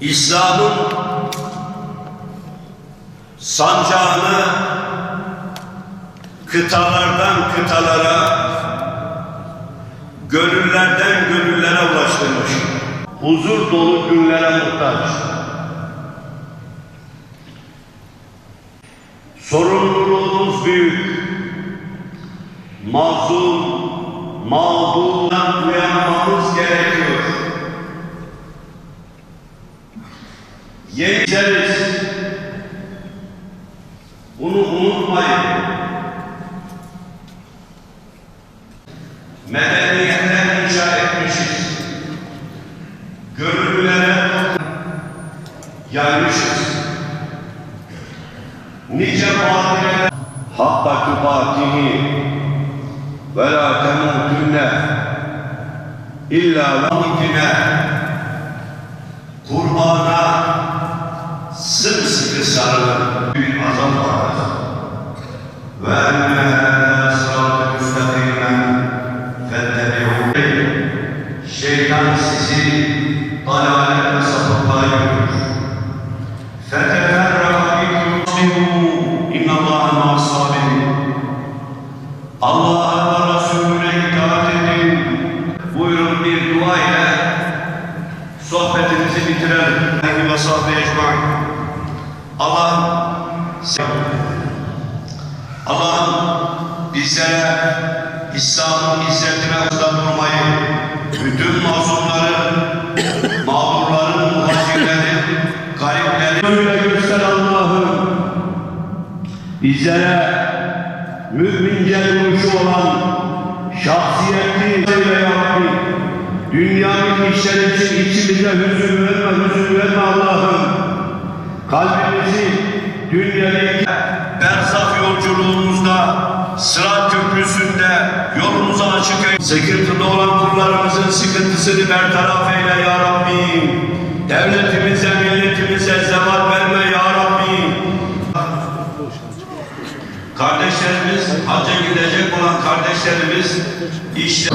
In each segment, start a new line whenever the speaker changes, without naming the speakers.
İslam'ın sancağını kıtalardan kıtalara, gönüllerden gönüllere ulaştırmış. Huzur dolu günlere muhtaç. Sorumluluğumuz büyük. Mazlum, mağdurdan uyanmamız gerekiyor. Yenileriz. Bunu unutmayın. Medeniyetler inşa etmişiz. Gönüllere yaymışız. Nice badireler hakka tubatihi ve la temutunne illa ve kurbana sımsıkı sarılan bir azap var. Ve emmehâ sıratı müstakimen Şeytan sizi dalalet ve sapıklığa yürür. Feteferrâ bikum inna Allah'a ma'asabini Allah'a. Buyurun bir dua ile sohbetimizi bitirelim. Aleyhi ve sahibi ecmaîn. Allah'ım bizlere İslam'ın izzetine uzak durmayı, bütün mazlumları, mağdurların, muhacirleri, garipleri öyle göster Allah'ım. Bizlere mümince duruşu olan şahsiyetli söyle ya Rabbi. Dünyanın işleri için içimize hüzün verme, hüzün verme Allah'ım. Kalbimizi dünyadaki berzah yolculuğumuzda, sırat köprüsünde yolumuza açık. Sıkıntıda olan kullarımızın sıkıntısını bertaraf eyle ya Rabbi. Devletimize, milletimize zeval verme ya Rabbi. Kardeşlerimiz, hacca gidecek olan kardeşlerimiz işte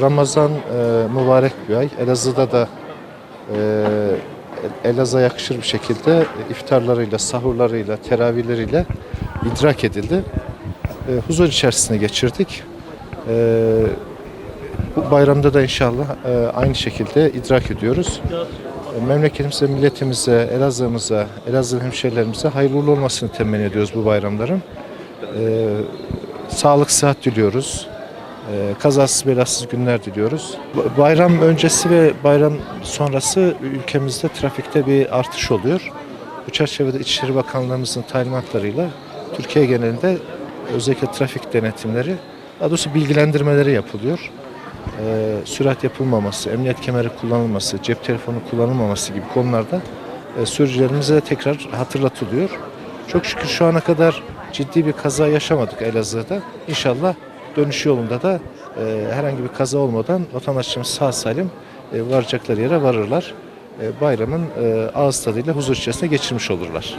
Ramazan e, mübarek bir ay. Elazığ'da da e, Elazığ'a yakışır bir şekilde iftarlarıyla, sahurlarıyla, teravihleriyle idrak edildi. E, huzur içerisinde geçirdik. E, bu bayramda da inşallah e, aynı şekilde idrak ediyoruz. E, memleketimize, milletimize, Elazığ'ımıza, Elazığ hemşehrilerimize hayırlı olmasını temenni ediyoruz bu bayramların. E, sağlık, sıhhat diliyoruz. Ee, kazasız belasız günler diliyoruz. Ba- Bayram öncesi ve bayram sonrası ülkemizde trafikte bir artış oluyor. Bu çerçevede İçişleri Bakanlığımızın talimatlarıyla Türkiye genelinde özellikle trafik denetimleri, daha doğrusu bilgilendirmeleri yapılıyor. Ee, sürat yapılmaması, emniyet kemeri kullanılması, cep telefonu kullanılmaması gibi konularda e, sürücülerimize tekrar hatırlatılıyor. Çok şükür şu ana kadar ciddi bir kaza yaşamadık Elazığ'da. İnşallah dönüş yolunda da e, herhangi bir kaza olmadan vatandaşlarımız sağ salim e, varacakları yere varırlar. E, bayramın e, ağız tadıyla huzur içerisinde geçirmiş olurlar.